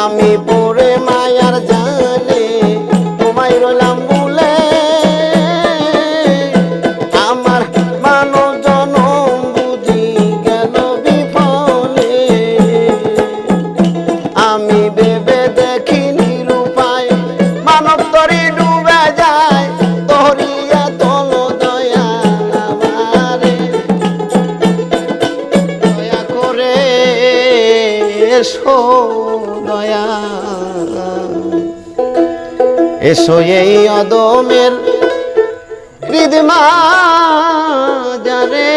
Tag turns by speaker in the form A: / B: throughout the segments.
A: আমি পড়ে মায়ার জালে তোমায় রইলাম বলে আমার মানব জনম বুঝি গেল বিফলে। আমি ভেবে দেখি নিরুপায় মানব তরি ডুবে যায় তরিয়া তল দয়া আমারে। দয়া করে এসো। দয়া এসো এই অদমের হৃদমা যারে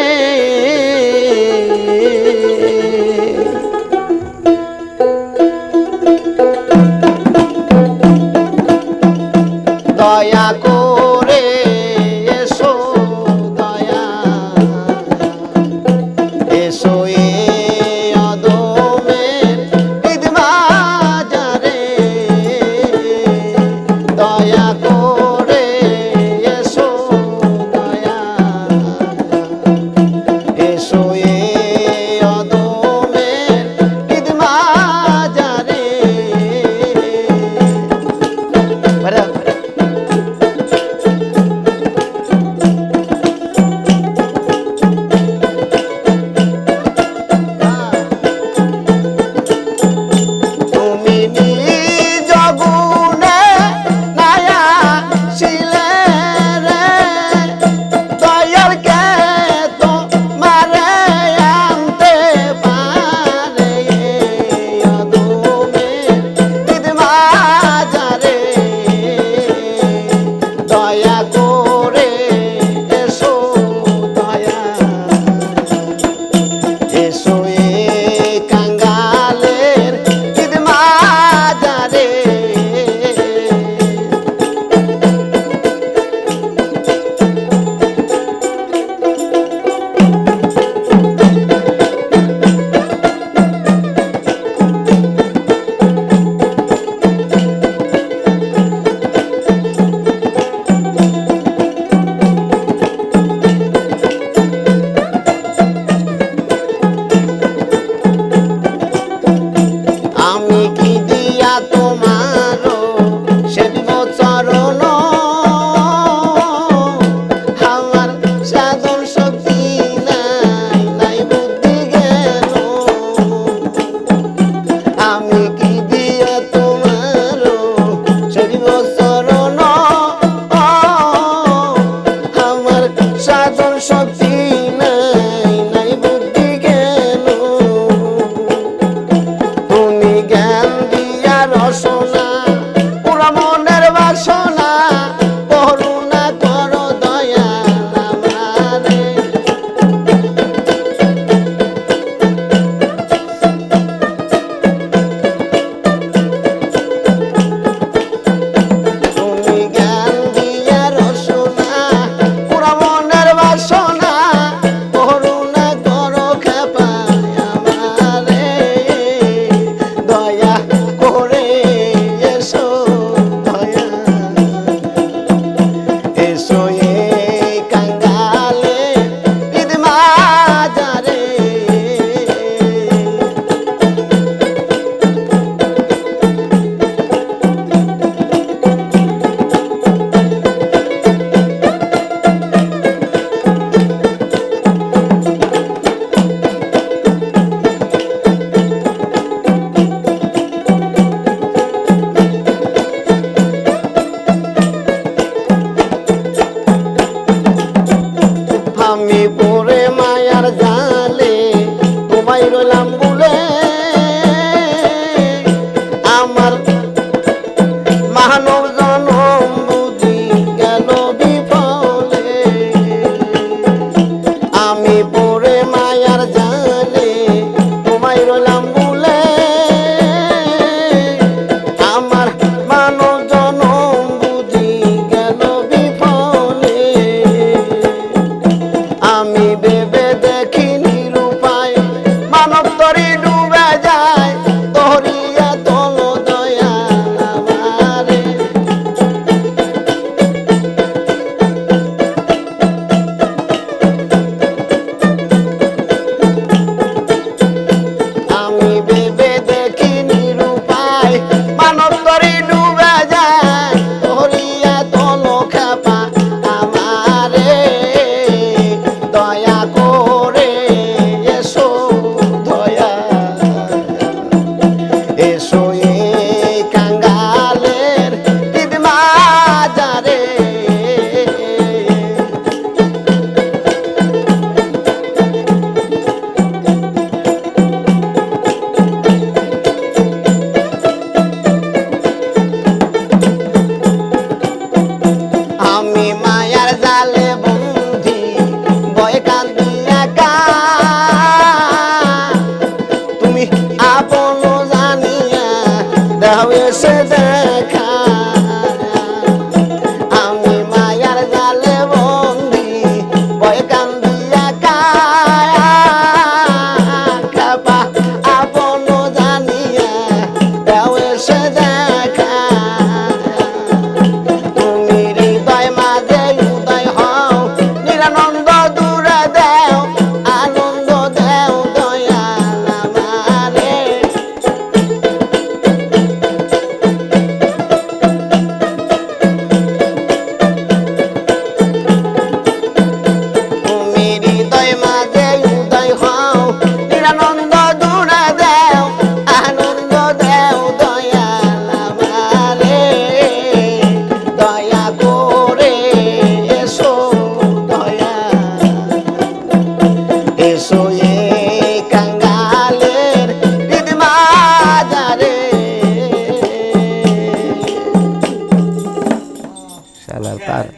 A: estar.